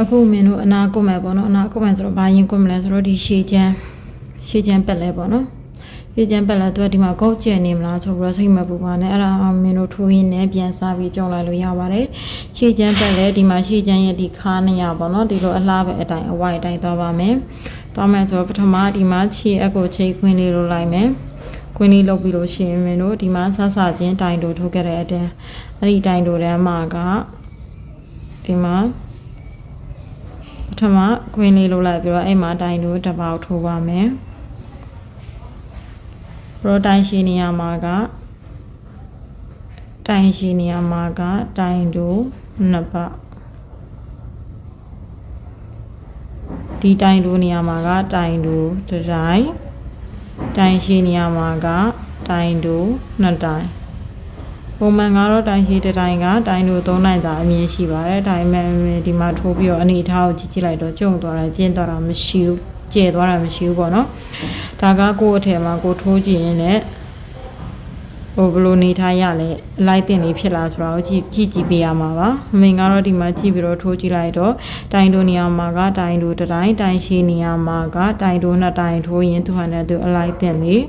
အခုမင်းတို့အနာကုတ်မယ်ပေါ့နော်အနာကုတ်မယ်ဆိုတော့ဘာရင်ကုတ်မလဲဆိုတော့ဒီရှေချမ်းရှေချမ်းပက်လဲပေါ့နော်ရှေချမ်းပက်လဲသူကဒီမှာကုတ်ကျက်နေမလားဆိုပြီးတော့စိတ်မပူပါနဲ့အဲ့ဒါမင်းတို့ထိုးရင်းနဲ့ပြန်စားပြီးကြောက်လိုက်လို့ရပါတယ်ရှေချမ်းပက်လဲဒီမှာရှေချမ်းရဲ့ဒီခါနေရပေါ့နော်ဒီလိုအလားပဲအတိုင်းအဝိုက်အတိုင်းသွားပါမယ်သွားမယ်ဆိုတော့ပထမဒီမှာခြေအကိုချိတ်ခွင်းလေးလိုလိုက်မယ်ခွင်းလေးလုပ်ပြီးလို့ရှိရင်မင်းတို့ဒီမှာဆဆချင်းတိုင်တိုထိုးခဲ့တဲ့အတန်းအဲ့ဒီတိုင်တိုတန်းမှာကဒီမှာပ ထမခွင်းလေးလိုလိုက်ပြီးတော့အဲ့မှာတိုင်တိုတစ်ပေါက်ထိုးပါမယ်ပရိုတိုင်ရှိနေရမှာကတိုင်ရှိနေရမှာကတိုင်တိုနှစ်ပေါက်ဒီတိုင်တိုနေရာမှာကတိုင်တိုတစ်တိုင်တိုင်ရှိနေရာမှာကတိုင်တိုနှစ်တိုင် ပုံမှန်ကတော့တိုင်ရှိတစ်တိုင်ကတိုင်တိုသုံးတိုင်သာအမြင်ရှိပါတယ်ဒါပေမဲ့ဒီမှာထိုးပြီးတော့အနေထားကိုကြည့်ကြည့်လိုက်တော့ကျုံသွားတာကျင်းသွားတာမရှိဘူးကျဲသွားတာမရှိဘူးပေါ့နော်ဒါကကိုယ့်အထက်မှာကိုယ်ထိုးကြည့်ရင်လည်းဟိုဘယ်လိုနေထားရလဲအလိုက်တင်လေးဖြစ်လာဆိုတာကိုကြည့်ကြည့်ကြည့်ပေးရမှာပါအမေကတော့ဒီမှာကြည့်ပြီးတော့ထိုးကြည့်လိုက်တော့တိုင်တိုနေရာမှာကတိုင်တိုတစ်တိုင်တိုင်ရှိနေရာမှာကတိုင်တိုနှစ်တိုင်ထိုးရင်သူဟာနဲ့သူအလိုက်တင်လေး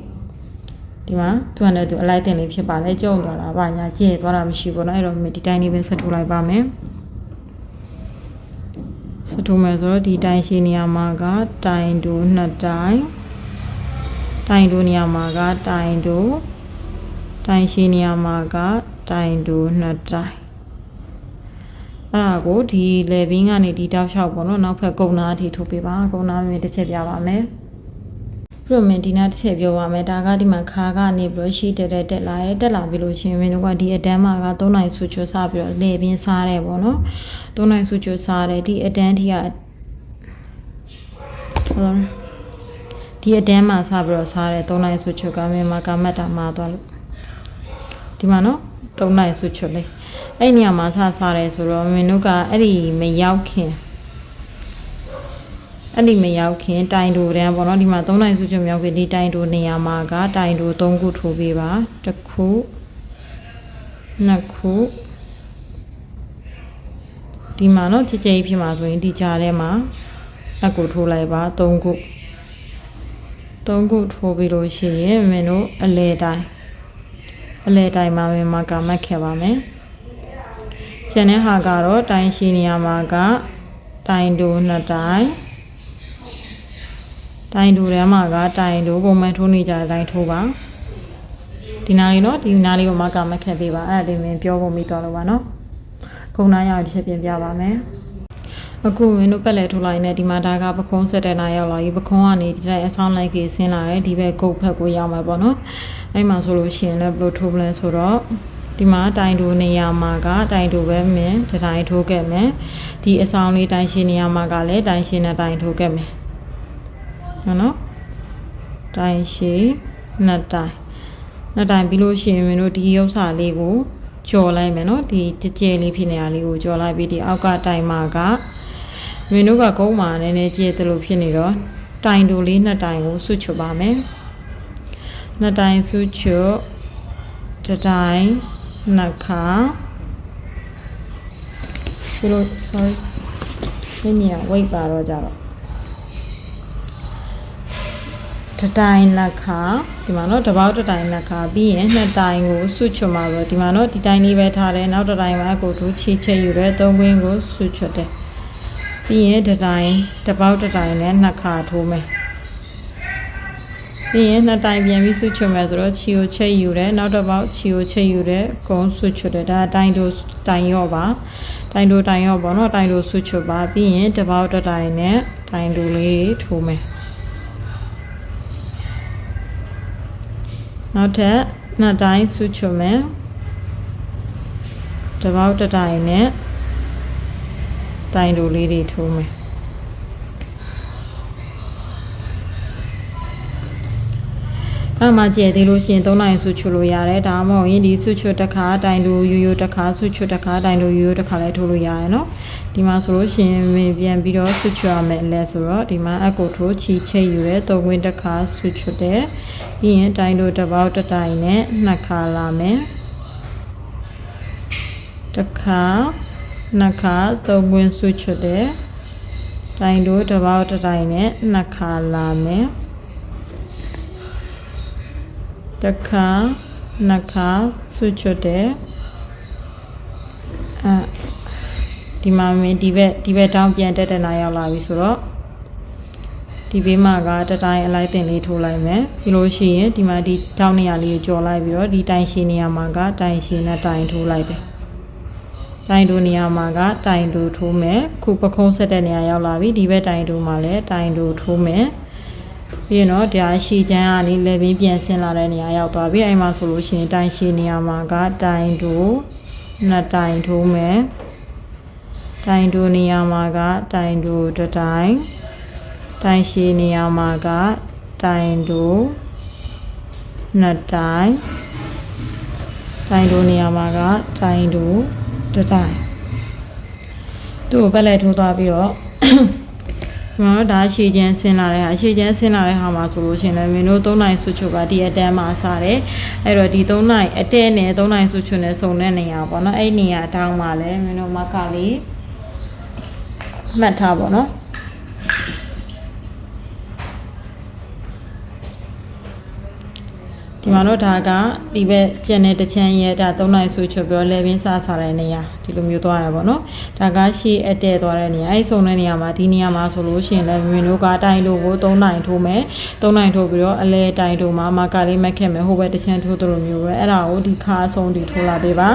ဒီမှာသူဟာနဲ့သူအလိုက်တင်လေးဖြစ်ပါလေကြုံသွားတာဗာညာကြည့်သွားတာမရှိဘူးเนาะအဲ့တော့ဒီတိုင်လေးပဲဆက်ထိုးလိုက်ပါမယ်ဆက်ထိုးမယ်ဆိုတော့ဒီတိုင်ရှိနေရာမှာကတိုင်တိုနှစ်တိုင်တိုင်တိုနေရာမှာကတိုင်တိုတိုင်ရှိနေရာမှာကတိုင်တိုနှစ်တိုင်အဲ့ဒါကိုဒီလေဘင်းကနေဒီတောက်လျှောက်ပေါ့နော်နောက်ဖက်ကုံနာအထိထိုးပေးပါကုံနာမြင်တစ်ချက်ပြပါမယ် ပြိုမင်ဒီနာတစ်ချက်ပြောပါမယ်ဒါကဒီမှာခါကနေပြီးတော့ရှိတက်တက်တက်လာရဲတက်လာပြီလို့ရှင်မင်းတို့ကဒီအတန်းမှာက3နိုင်ဆူချွတ်စားပြီးတော့လေဘင်းစားတယ်ပေါ့နော်3နိုင်ဆူချွတ်စားတယ်ဒီအတန်းထိကဟုတ်လားဒီအတန်းမှာစားပြီးတော့စားတယ်3နိုင်ဆူချွတ်ကမြန်မာကမတ်တာမှာသွားလို့ဒီမှာနော်3နိုင်ဆူချွတ်လေးအဲ့နေရာမှာစားစားတယ်ဆိုတော့မင်းတို့ကအဲ့ဒီမရောက်ခင် အဲ့ဒီမရောက်ခင်တိုင်တူတန်းပေါ့နော်ဒီမှာ3နိုင်စုချွတ်မြောက်ခင်ဒီတိုင်တူနေရာမှာကတိုင်တူ3ခုထိုးပေးပါတစ်ခုနှစ်ခုဒီမှာနော်ကြည်ကြည်ဖြစ်မှာဆိုရင်ဒီကြားထဲမှာအကူထိုးလိုက်ပါ3ခု3ခုထိုးပြီးလို့ရှိရင်မင်းတို့အလဲတိုင်းအလဲတိုင်းမှာမင်းမကမတ်ခဲ့ပါမယ်ကျန်တဲ့ဟာကတော့တိုင်ရှိနေရမှာကတိုင်တူနှစ်တိုင် တိုင်တူထဲမှာကတိုင်တူပုံမှန်ထိုးနေကြတဲ့အတိုင်းထိုးပါဒီနားလေးနော်ဒီနားလေးကိုမကမတ်ခဲ့ပေးပါအဲ့ဒါလေးမင်းပြောဖို့မိသွားလို့ပါနော်ခုံနာရအောင်တစ်ချက်ပြင်ပြပါမယ်အခုမင်းတို့ပက်လက်ထိုးလိုက်နေဒီမှာဒါကပခုံးဆက်တဲ့နာရောက်လာပြီပခုံးကနေဒီတိုင်းအဆောင်လိုက်ကြီးဆင်းလာတယ်ဒီဘက်ကုတ်ဖက်ကိုရောက်မှာပေါ့နော်အဲ့မှာဆိုလို့ရှိရင်လည်းဘယ်လိုထိုးမလဲဆိုတော့ဒီမှာတိုင်တူနေရာမှာကတိုင်တူပဲမင်းတတိုင်းထိုးခဲ့မယ်ဒီအဆောင်လေးတိုင်ရှင်နေရာမှာကလည်းတိုင်ရှင်နဲ့တိုင်ထိုးခဲ့မယ် နော်နော်တိုင်ရှင်နှစ်တိုင်နှစ်တိုင်ပြီးလို့ရှိရင်မင်းတို့ဒီဥစ္စာလေးကိုကြော်လိုက်မယ်နော်ဒီကြဲကြဲလေးဖြစ်နေတာလေးကိုကြော်လိုက်ပြီးဒီအောက်ကတိုင်မှာကမင်းတို့ကကုန်းမှာနည်းနည်းကြဲသလိုဖြစ်နေတော့တိုင်တူလေးနှစ်တိုင်ကိုဆွတ်ချပါမယ်နှစ်တိုင်ဆွတ်ချတစ်တိုင်နှစ်ခါဒီလို sorry မင်းကြီးက wait ပါတော့ကြတော့ တစ်တိုင်နှစ်ခါဒီမှာနော်တစ်ပေါက်တစ်တိုင်နှစ်ခါပြီးရင်နှစ်တိုင်ကိုဆွချွတ်မှာဆိုဒီမှာနော်ဒီတိုင်လေးပဲထားတယ်နောက်တစ်တိုင်မှာကိုထူးချီချက်ယူတယ်သုံးခွင်းကိုဆွချွတ်တယ်ပြီးရင်တစ်တိုင်တစ်ပေါက်တစ်တိုင်နဲ့နှစ်ခါထိုးမယ်ပြီးရင်နှစ်တိုင်ပြန်ပြီးဆွချွတ်မယ်ဆိုတော့ချီကိုချက်ယူတယ်နောက်တစ်ပေါက်ချီကိုချက်ယူတယ်ကုန်းဆွချွတ်တယ်ဒါတိုင်တို့တိုင်ရော့ပါတိုင်တို့တိုင်ရော့ပေါ့နော်တိုင်တို့ဆွချွတ်ပါပြီးရင်တစ်ပေါက်တစ်တိုင်နဲ့တိုင်တို့လေးထိုးမယ် နောက်ထပ်နှစ်တိုင်းဆွချွတ်မယ်တစ်ပေါက်တစ်တိုင်နဲ့တိုင်တို့လေးတွေထိုးမယ်အဲ့မှာကျဲသေးလို့ရှိရင်၃နိုင်ဆွချွတ်လို့ရတယ်ဒါမှမဟုတ်ရင်ဒီဆွချွတ်တစ်ခါတိုင်တို့ရိုးရိုးတစ်ခါဆွချွတ်တစ်ခါတိုင်တို့ရိုးရိုးတစ်ခါလည်းထိုးလို့ရတယ်နော် ဒီမှာဆိုလို့ရှိရင်ပြန်ပြီးတော့ဆွချွတ်ရမယ်လဲဆိုတော့ဒီမှာအကိုထိုးချီချိတ်ယူရဲသုံးခွင်းတစ်ခါဆွချွတ်တယ်ပြီးရင်တိုင်တို့တစ်ပေါက်တစ်တိုင်နဲ့နှစ်ခါလာမယ်တစ်ခါနှစ်ခါသုံးခွင်းဆွချွတ်တယ်တိုင်တို့တစ်ပေါက်တစ်တိုင်နဲ့နှစ်ခါလာမယ်တစ်ခါနှစ်ခါဆွချွတ်တယ်အဲ ဒီမှာမင်းဒီဘက်ဒီဘက်တောင်းပြန်တက်တဲ့နာရောက်လာပြီဆိုတော့ဒီဘေးမှာကတတိုင်းအလိုက်တင်လေးထိုးလိုက်မယ်ပြီးလို့ရှိရင်ဒီမှာဒီတောင်းနေရာလေးကိုကြော်လိုက်ပြီးတော့ဒီတိုင်ရှည်နေရာမှာကတိုင်ရှည်နဲ့တိုင်ထိုးလိုက်တယ်တိုင်တူနေရာမှာကတိုင်တူထိုးမယ်ခုပခုံးဆက်တဲ့နေရာရောက်လာပြီဒီဘက်တိုင်တူမှာလည်းတိုင်တူထိုးမယ်ပြီးရင်တော့ဒါရှည်ချမ်းကနေလေဘင်းပြန်ဆင်းလာတဲ့နေရာရောက်သွားပြီအဲ့မှာဆိုလို့ရှိရင်တိုင်ရှည်နေရာမှာကတိုင်တူနှစ်တိုင်ထိုးမယ် တိုင်တူနေရာမှာက တိုင်တူတစ်တိုင်တိုင်ရှည်နေရာမှာက တိုင်တူနှစ်တိုင်တိုင်တူနေရာမှာက တိုင်တူတစ်တိုင်သူ့ကိုပက်လက်ထိုးသွားပြီးတော့မမတို့ဒါရှည်ချမ်းဆင်းလာတဲ့ဟာရှည်ချမ်းဆင်းလာတဲ့ဟာမှာဆိုလို့ရှိရင်လည်းမင်းတို့3နိုင်ဆွချုပ်ကဒီအတန်းမှာစားတယ်အဲ့တော့ဒီ3နိုင်အတဲနဲ့3နိုင်ဆွချုပ်နဲ့စုံတဲ့နေရာပေါ့နော်အဲ့နေရာတောင်းမှာလည်းမင်းတို့မကလေး မှတ်ထားပေါ့နော်ဒီမှာတော့ဒါကဒီဘက်ကျန်တဲ့တချမ်းရဲ့ဒါ3နိုင်ဆွချပြောလေဘင်းစားစားတဲ့နေရာဒီလိုမျိုးသွားရပါတော့ဒါကရှေ့အတဲသွားတဲ့နေရာအဲ့စုံတဲ့နေရာမှာဒီနေရာမှာဆိုလို့ရှိရင်လည်းမင်းတို့ကတိုင်လို့ကို3နိုင်ထိုးမယ်3နိုင်ထိုးပြီးတော့အလဲတိုင်ထိုးမှာမာကာလေးမက်ခဲ့မယ်ဟိုဘက်တချမ်းထိုးသလိုမျိုးပဲအဲ့ဒါကိုဒီခါအဆုံးဒီထိုးလာပေးပါ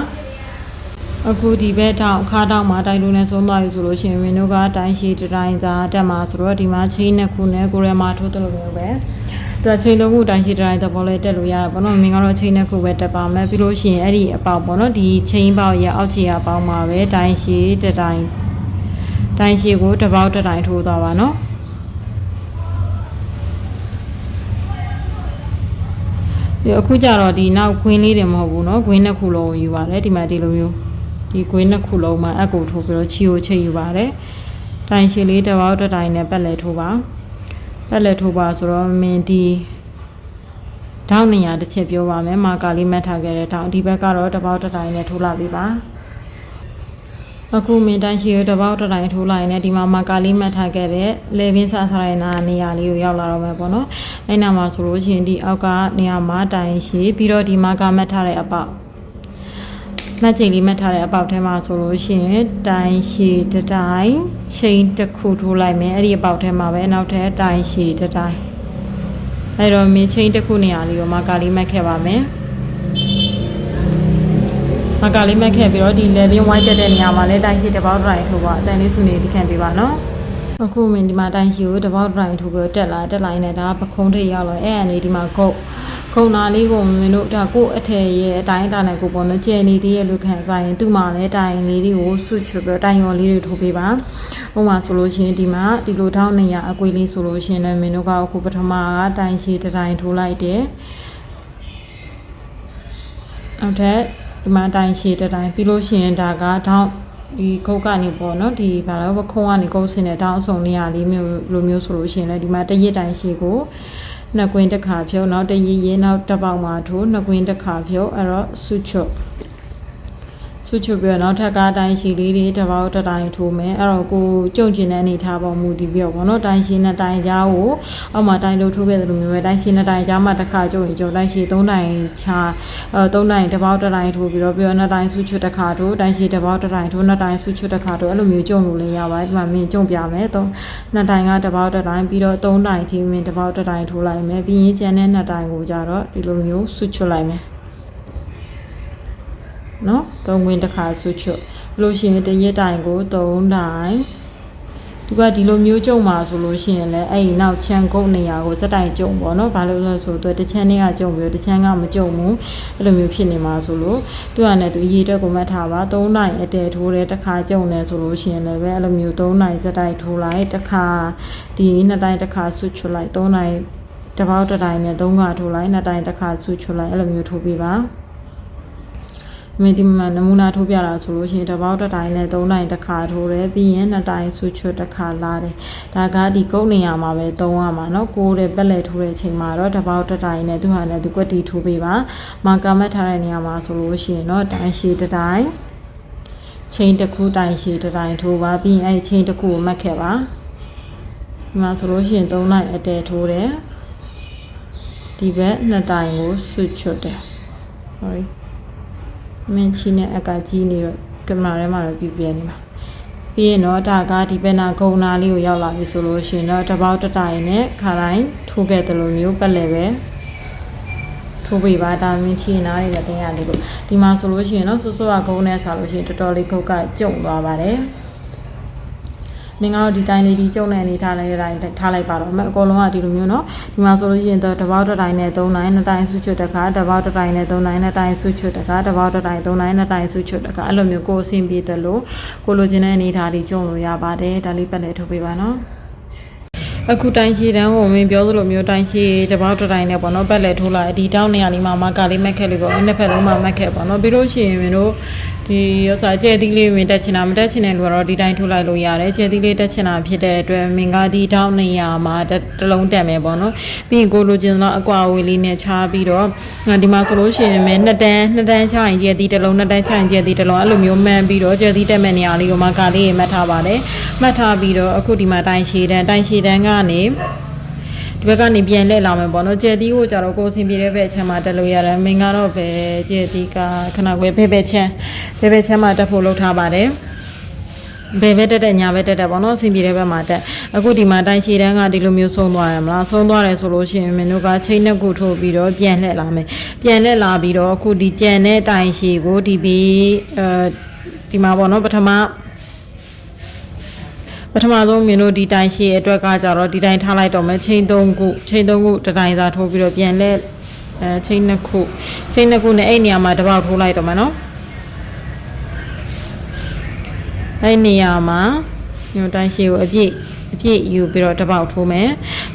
အခုဒီဘက်တောင်ခါတောင်မှာတိုင်လို့နဲ့ဆုံးသွားပြီဆိုလို့ရှိရင်ဝင်းတို့ကတိုင်ရှိတိုင်းသာတက်မှာဆိုတော့ဒီမှာချင်းနှစ်ခုနဲ့ကိုရဲမှာထိုးတယ်လို့မျိုးပဲသူကချိန်သုံးခုတိုင်းရှိတိုင်းသဘောလေးတက်လို့ရပါတော့မင်းကတော့ချိန်နှစ်ခုပဲတက်ပါမယ်ပြီးလို့ရှိရင်အဲ့ဒီအပေါက်ပေါ့နော်ဒီချိန်ပေါက်ရဲ့အောက်ခြေအပေါက်မှာပဲတိုင်းရှိတိုင်းတိုင်းရှိကိုတစ်ပေါက်တစ်တိုင်းထိုးသွားပါနော်ဒီအခုကြတော့ဒီနောက်ခွင်းလေးတွေမဟုတ်ဘူးเนาะခွင်းနှစ်ခုလုံးယူပါတယ်ဒီမှာဒီလိုမျိုး ဒီခွင်းနှစ်ခုလုံးမှာအက်ကိုထိုးပြီးတော့ချီကိုချိတ်ယူပါတယ်တိုင်ရှည်လေးတစ်ပေါက်တစ်တိုင်းနဲ့ပက်လက်ထိုးပါပက်လက်ထိုးပါဆိုတော့မင်းဒီထောင်းနေရတစ်ချက်ပြောပါမယ်မာကာလေးမှတ်ထားခဲ့တဲ့ထောင်းဒီဘက်ကတော့တစ်ပေါက်တစ်တိုင်းနဲ့ထိုးလာပြီပါအခုမင်းတိုင်းရှိရတစ်ပေါက်တစ်တိုင်းထိုးလိုက်ရင်ဒီမှာမာကာလေးမှတ်ထားခဲ့တဲ့လေဘင်းစားစားတဲ့နာနေရာလေးကိုရောက်လာတော့မယ်ပေါ့နော်အဲ့နာမှာဆိုလို့ရှိရင်ဒီအောက်ကနေရာမှာတိုင်ရှိပြီးတော့ဒီမာကာမှတ်ထားတဲ့အပေါက် မှတ်ချိန်လေးမှတ်ထားတဲ့အပေါက်ထဲမှာဆိုလို့ရှိရင်တိုင်ရှိတစ်တိုင်းချိန်တစ်ခုထိုးလိုက်မယ်အဲ့ဒီအပေါက်ထဲမှာပဲနောက်ထပ်တိုင်ရှိတစ်တိုင်းအဲ့တော့မင်းချိန်တစ်ခုနေရာလေးကိုမာကာလေးမှတ်ခဲ့ပါမယ်မာကာလေးမှတ်ခဲ့ပြီးတော့ဒီ level white တက်တဲ့နေရာမှာလည်းတိုင်ရှိတစ်ပေါက်တိုင်းထိုးပါအတန်လေးစုနေဒီခံပေးပါနော်အခုမင်းဒီမှာတိုင်ရှိကိုတစ်ပေါက်တိုင်းထိုးပြီးတော့တက်လာတက်လာနေဒါပခုံးထိပ်ရောက်လာအဲ့အနေဒီမှာကုတ် ခုံနာလေးကိုမင်းတို့ဒါကိုအထည်ရဲ့အတိုင်းအတာနဲ့ကိုပေါ်နော်ကျဲနေသေးရဲ့လူခံစားရင်သူ့မှာလည်းတိုင်လေးတွေကိုဆွတ်ချပြီးတော့တိုင်ရော်လေးတွေထိုးပေးပါဥပမာဆိုလို့ရှိရင်ဒီမှာဒီလိုထောင်းနေရအကွေးလေးဆိုလို့ရှိရင်လည်းမင်းတို့ကအခုပထမကတိုင်ရှိတစ်တိုင်ထိုးလိုက်တယ်နောက်ထပ်ဒီမှာတိုင်ရှိတစ်တိုင်ပြီးလို့ရှိရင်ဒါကထောင်းဒီကုတ်ကနေပေါ့နော်ဒီဘာလို့ပခုံးကနေကုတ်စင်တဲ့တောင်းအစုံနေရာလေးမျိုးလိုမျိုးဆိုလို့ရှိရင်လည်းဒီမှာတရက်တိုင်ရှိကို နှစ်ကွင်းတစ်ခါဖြုတ်နောက်တရည်ရင်နောက်တစ်ပေါက်မှာထိုးနှစ်ကွင်းတစ်ခါဖြုတ်အဲ့တော့ဆုချွ တ်ဆုချွတ်ပြီးတော့နောက်ထပ်ကားတိုင်းရှိလေးတွေတစ်ပေါက်တစ်တိုင်းထိုးမယ်အဲ့တော့ကိုကြုံကျင်တဲ့အနေထားပေါ်မူတည်ပြီးတော့ဘောနော်တိုင်းရှိနဲ့တိုင်းကြားကိုအောက်မှာတိုင်းလို့ထိုးခဲ့တယ်လို့မျိုးပဲတိုင်းရှိနဲ့တိုင်းကြားမှာတစ်ခါကြုံရင်ကြုံတိုင်းရှိသုံးတိုင်းချာအဲသုံးတိုင်းတစ်ပေါက်တစ်တိုင်းထိုးပြီးတော့ပြီးတော့နှစ်တိုင်းဆုချွတ်တစ်ခါထိုးတိုင်းရှိတစ်ပေါက်တစ်တိုင်းထိုးနှစ်တိုင်းဆုချွတ်တစ်ခါထိုးအဲ့လိုမျိုးကြုံလို့လည်းရပါတယ်ဒီမှာမင်းကြုံပြမယ်သုံးနှစ်တိုင်းကတစ်ပေါက်တစ်တိုင်းပြီးတော့သုံးတိုင်းထိမင်းတစ်ပေါက်တစ်တိုင်းထိုးလိုက်မယ်ပြီးရင်ကျန်တဲ့နှစ်တိုင်းကိုကြတော့ဒီလိုမျိုးဆုချွတ်လိုက်မယ် နော်သုံးခွင်းတစ်ခါဆွချွတ်လို့ရှိရင်တရက်တိုင်ကို3တိုင်သူကဒီလိုမျိုးကြုံမှာဆိုလို့ရှိရင်လည်းအဲ့ဒီနောက်ချန်ကုတ်နေရာကိုစက်တိုင်ကြုံပေါ့နော်ဘာလို့လဲဆိုတော့တချမ်းတွေကကြုံပြီးတချမ်းကမကြုံဘူးအဲ့လိုမျိုးဖြစ်နေမှာဆိုလို့သူကလည်းသူရေတက်ကိုမှတ်ထားပါ3တိုင်အတဲထိုးတယ်တစ်ခါကြုံတယ်ဆိုလို့ရှိရင်လည်းပဲအဲ့လိုမျိုး3တိုင်စက်တိုင်ထိုးလိုက်တစ်ခါဒီနှစ်တိုင်တစ်ခါဆွချွတ်လိုက်3တိုင်တစ်ပေါက်တစ်တိုင်နဲ့3ခါထိုးလိုက်နှစ်တိုင်တစ်ခါဆွချွတ်လိုက်အဲ့လိုမျိုးထိုးပေးပါ မင်းဒီမှာနမူနာထိုးပြတာဆိုလို့ရှိရင်တစ်ပေါက်တစ်တိုင်းနဲ့သုံးတိုင်းတစ်ခါထိုးတယ်ပြီးရင်နှစ်တိုင်းဆူချွတ်တစ်ခါလာတယ်ဒါကဒီကုတ်နေရာမှာပဲသုံးရမှာเนาะကိုးတဲ့ပက်လက်ထိုးတဲ့အချိန်မှာတော့တစ်ပေါက်တစ်တိုင်းနဲ့သူဟာနဲ့သူကွက်တီထိုးပေးပါမာကာမတ်ထားတဲ့နေရာမှာဆိုလို့ရှိရင်တော့တိုင်းရှည်တစ်တိုင်းချိန်တစ်ခုတိုင်းရှည်တစ်တိုင်းထိုးပါပြီးရင်အဲ့ချိန်တစ်ခုကိုမှတ်ခဲ့ပါ ဒီမှာဆိုလို့ရှိရင်3နိုင်အတဲထိုးတယ်ဒီဘက်နှစ်တိုင်ကိုဆွတ်ချွတ်တယ် sorry မင်းချီနဲ့အကကြီးနေတော့ကင်မရာထဲမှာတော့ပြပြနေမှာပြီးရင်တော့ဒါကဒီဘက်နာဂုံနာလေးကိုရောက်လာပြီဆိုလို့ရှိရင်တော့တစ်ပေါက်တစ်တိုင်နဲ့ခါတိုင်းထိုးခဲ့တယ်လို့မျိုးပတ်လဲပဲထိုးပေးပါဒါမင်းချီနားလေးလည်းတင်ရလေးလို့ဒီမှာဆိုလို့ရှိရင်တော့ဆိုးဆိုးကဂုံနဲ့ဆာလို့ရှိရင်တော်တော်လေးဂုတ်ကကျုံသွားပါတယ် မင်းကတော့ဒီတိုင်းလေးဒီကျုံနဲ့လေးထားလိုက်တိုင်းထားလိုက်ပါတော့အမေအကုန်လုံးကဒီလိုမျိုးနော်ဒီမှာဆိုလို့ရှိရင်တော့တပေါက်တစ်တိုင်းနဲ့၃တိုင်းနှစ်တိုင်းဆူချွတ်တစ်ခါတပေါက်တစ်တိုင်းနဲ့၃တိုင်းနှစ်တိုင်းဆူချွတ်တစ်ခါတပေါက်တစ်တိုင်း၃တိုင်းနှစ်တိုင်းဆူချွတ်တစ်ခါအဲ့လိုမျိုးကိုအဆင်ပြေတယ်လို့ကိုလိုချင်တဲ့အနေထားလေးကျုံလို့ရပါတယ်ဒါလေးပတ်လည်ထုတ်ပေးပါနော်အခုတိုင်းရှည်တန်းကိုမင်းပြောသလိုမျိုးတိုင်းရှည်တပောက်တတိုင်းနဲ့ပေါ့နော်ပက်လက်ထိုးလာဒီတောင်းနေရာလေးမှာမကလေးမက်ခက်လေးပေါ့နှစ်ဖက်လုံးမှာမက်ခက်ပေါ့နော်ပြီးလို့ရှိရင်မင်းတို့ ဒီဥစ္စာကျဲသီးလေးဝင်တက်ချင်တာမတက်ချင်တဲ့လူကတော့ဒီတိုင်းထိုးလိုက်လို့ရတယ်ကျဲသီးလေးတက်ချင်တာဖြစ်တဲ့အတွက်မင်းကဒီတောင်းနေရာမှာတစ်လုံးတက်မယ်ပေါ့နော်ပြီးရင်ကိုလိုချင်တော့အကွာဝေးလေးနဲ့ချားပြီးတော့ဒီမှာဆိုလို့ရှိရင်မင်းနှစ်တန်းနှစ်တန်းချရင်ကျဲသီးတစ်လုံးနှစ်တန်းချရင်ကျဲသီးတစ်လုံးအဲ့လိုမျိုးမှန်းပြီးတော့ကျဲသီးတက်မဲ့နေရာလေးကိုမကာလေးမှတ်ထားပါတယ်မှတ်ထားပြီးတော့အခုဒီမှာတိုင်းရှိတန်းတိုင်းရှိတန်းကနေ ဒီဘက်ကနေပြန်လှည့်လာမယ်ပေါ့နော်ကျဲတီးကိုကြတော့ကိုယ်အဆင်ပြေတဲ့ဘက်အချက်မှာတက်လို့ရတယ်မင်းကတော့ပဲကျဲတီးကခဏခွဲဘဲဘဲချမ်းဘဲဘဲချမ်းမှာတက်ဖို့လုပ်ထားပါတယ်ဘယ်ဘက်တက်တက်ညာဘက်တက်တက်ပေါ့နော်အဆင်ပြေတဲ့ဘက်မှာတက်အခုဒီမှာတိုင်းရှည်တန်းကဒီလိုမျိုးဆုံးသွားရမလားဆုံးသွားတယ်ဆိုလို့ရှိရင်မင်းတို့ကချိန်နှစ်ခုထိုးပြီးတော့ပြန်လှည့်လာမယ်ပြန်လှည့်လာပြီးတော့အခုဒီကြံတဲ့တိုင်းရှည်ကိုဒီပြီးအဲဒီမှာပေါ့နော်ပထမ ပထမဆုံးမင်းတို့ဒီတိုင်းရှည်အတွက်ကကြတော့ဒီတိုင်းထားလိုက်တော့မယ်ချိန်၃ခုချိန်၃ခုတစ်တိုင်းသာထိုးပြီးတော့ပြန်လှည့်အဲချိန်နှစ်ခုချိန်နှစ်ခုနဲ့အဲ့နေရာမှာတစ်ပေါက်ထိုးလိုက်တော့မယ်နော်အဲ့နေရာမှာညိုတိုင်းရှည်ကိုအပြည့်အပြည့်ယူပြီးတော့တစ်ပေါက်ထိုးမယ်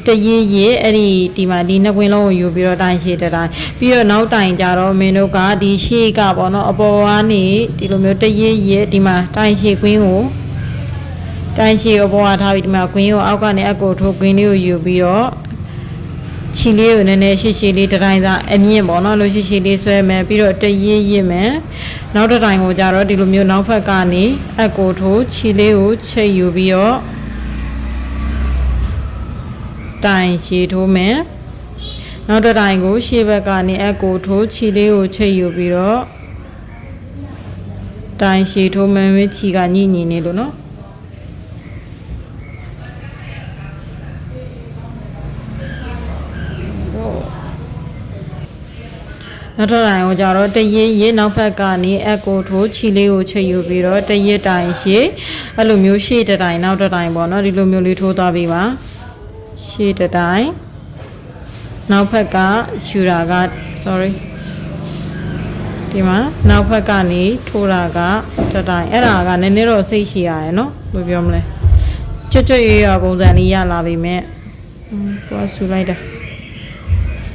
တရည်ရည်အဲ့ဒီဒီမှာဒီနှစ်ကွင်းလုံးကိုယူပြီးတော့တိုင်းရှည်တစ်တိုင်းပြီးတော့နောက်တိုင်ကြတော့မင်းတို့ကဒီရှေ့ကပေါ့နော်အပေါ်ကနေဒီလိုမျိုးတရည်ရည်ဒီမှာတိုင်းရှည်ကွင်းကို တိုင်းရှည်အပေါ်ကထားပြီးဒီမှာကွင်းကိုအောက်ကနေအကိုထိုးကွင်းလေးကိုယူပြီးတော့ချီလေးကိုနည်းနည်းရှည်ရှည်လေးတစ်တိုင်းသာအမြင့်ပေါ့နော်လို့ရှည်ရှည်လေးဆွဲမယ်ပြီးတော့တရည်ရည်မယ်နောက်တစ်တိုင်းကိုကြတော့ဒီလိုမျိုးနောက်ဖက်ကနေအကိုထိုးချီလေးကိုချိတ်ယူပြီးတော့တိုင်ရှည်ထိုးမယ်နောက်တစ်တိုင်ကိုရှေ့ဘက်ကနေအကိုထိုးချီလေးကိုချိတ်ယူပြီးတော့တိုင်ရှည်ထိုးမယ်မချီကညှိညင်နေလို့နော် နောက်တစ်တိုင်ကိုကြတော့တရစ်ရစ်နောက်ဖက်ကနေအကိုထိုးချီလေးကိုချိတ်ယူပြီးတော့တရစ်တိုင်ရှေ့အဲ့လိုမျိုးရှေ့တစ်တိုင်နောက်တစ်တိုင်ပေါ့နော်ဒီလိုမျိုးလေးထိုးသွားပြီးပါရှေ့တစ်တိုင်နောက်ဖက်ကယူတာက sorry ဒီမှာနောက်ဖက်ကနေထိုးတာကတစ်တိုင်အဲ့ဒါကနည်းနည်းတော့စိတ်ရှိရရယ်နော်ဘယ်လိုပြောမလဲကျွတ်ကျွတ်ရရပုံစံလေးရလာပြီမဲ့ဟွန်းသွားဆူလိုက်တာ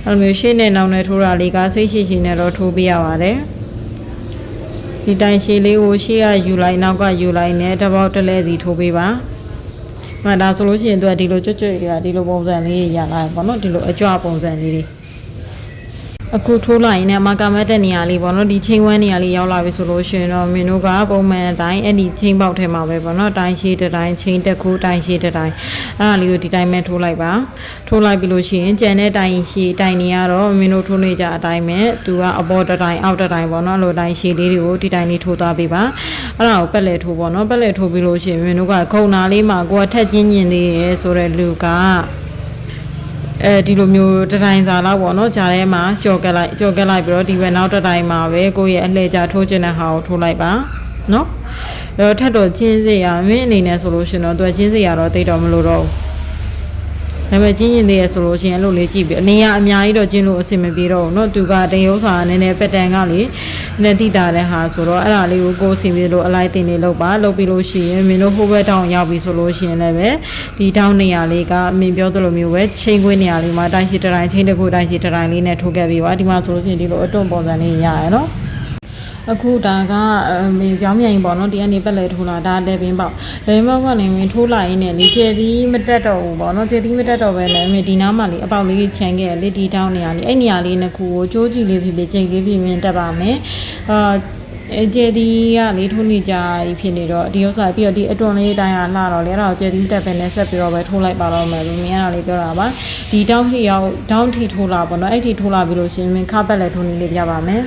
အဲ့လိုမျိုးရှေ့နဲ့နောက်နဲ့ထိုးတာလေးကစိတ်ရှိရှိနဲ့တော့ထိုးပေးရပါတယ်ဒီတိုင်ရှည်လေးကိုရှေ့ကယူလိုက်နောက်ကယူလိုက်နဲ့တစ်ပေါက်တစ်လဲစီထိုးပေးပါမှဒါဆိုလို့ရှိရင်သူကဒီလိုကြွတ်ကြွတ်ရဒီလိုပုံစံလေးရလာတယ်ပေါ့နော်ဒီလိုအကြွပုံစံလေးတွေ အခုထိုးလိုက်ရင်လည်းမကမတ်တဲ့နေရာလေးပေါ့နော်ဒီချိန်ဝမ်းနေရာလေးရောက်လာပြီဆိုလို့ရှိရင်တော့မင်းတို့ကပုံမှန်အတိုင်းအဲ့ဒီချိန်ပေါက်ထဲမှာပဲပေါ့နော်တိုင်းရှိတစ်တိုင်းချိန်တစ်ခုတိုင်းရှိတစ်တိုင်းအဲ့ဒါလေးကိုဒီတိုင်းပဲထိုးလိုက်ပါထိုးလိုက်ပြီလို့ရှိရင်ကြံတဲ့တိုင်းရှိတိုင်းနေရတော့မင်းတို့ထိုးနေကြအတိုင်းပဲသူကအပေါ်တစ်တိုင်းအောက်တစ်တိုင်းပေါ့နော်လိုတိုင်းရှိလေးတွေကိုဒီတိုင်းလေးထိုးသွားပေးပါအဲ့ဒါကိုပက်လက်ထိုးပေါ့နော်ပက်လက်ထိုးပြီးလို့ရှိရင်မင်းတို့ကခုံနာလေးမှာကိုကထက်ချင်းညင်သေးရဲဆိုတဲ့လူက အဲဒီလိုမျိုးတစ်တိုင်းစာလောက်ပေါ့နော်ဂျာထဲမှာကြော်ကက်လိုက်ကြော်ကက်လိုက်ပြီးတော့ဒီဘက်နောက်တစ်တိုင်းမှာပဲကိုယ့်ရဲ့အလှည့်ကြထိုးခြင်းတဲ့ဟာကိုထိုးလိုက်ပါနော်အဲ့တော့ထပ်တော့ချင်းစေရမင်းအနေနဲ့ဆိုလို့ရှင်တော့သူကချင်းစေရတော့တိတ်တော့မလို့တော့ဘူး ဒါပေမဲ့ကျင်းကျင်သေးရဆိုလို့ရှိရင်အဲ့လိုလေးကြည့်ပြီးအနေရအများကြီးတော့ကျင်းလို့အဆင်မပြေတော့ဘူးเนาะသူကတရုပ်စာနည်းနည်းပက်တန်ကလေနည်းတိတာတဲ့ဟာဆိုတော့အဲ့ဒါလေးကိုကိုယ်အဆင်ပြေလို့အလိုက်တင်နေလောက်ပါလောက်ပြီးလို့ရှိရင်မင်းတို့ဟိုဘက်တောင်ရောက်ပြီဆိုလို့ရှိရင်လည်းပဲဒီတောင်းနေရာလေးကအမင်းပြောသလိုမျိုးပဲချိန်ခွင်းနေရာလေးမှာတိုင်းရှိတတိုင်းချိန်တစ်ခုတိုင်းရှိတတိုင်းလေးနဲ့ထိုးခဲ့ပြီးပါဒီမှာဆိုလို့ရှိရင်ဒီလိုအတွန့်ပုံစံလေးရရနော် အခုဒါကအမေပြောင်းမြန်ပေါ့နော်ဒီကနေပက်လဲထိုးလာဒါလေပင်ပေါက်လေပင်ပေါက်ကနေမင်းထိုးလာရင်းနဲ့လေကျဲသီးမတက်တော့ဘူးပေါ့နော်ကျဲသီးမတက်တော့ပဲလည်းမင်းဒီနားမှာလေအပေါက်လေးချန်ခဲ့လေဒီတောင်းနေရလေအဲ့နေရာလေးနှစ်ခုကိုကြိုးကြည့်လေးဖြစ်ဖြစ်ချိန်လေးဖြစ်မြင်တက်ပါမယ်အာအဲကျဲဒီကလေထိုးနေကြပြီဖြစ်နေတော့ဒီဥစ္စာပြီးတော့ဒီအတွန်လေးတိုင်းကလှတော့လေအဲ့ဒါကိုကျဲဒီတက်ပဲနဲ့ဆက်ပြီးတော့ပဲထိုးလိုက်ပါတော့မယ်လို့မြင်ရတာလေးပြောတာပါဒီတောင်းထီရောက်တောင်းထီထိုးလာပေါ့နော်အဲ့ထီထိုးလာပြီလို့ရှရင်မင်းခါပက်လည်းထိုးနေလေးပြပါမယ်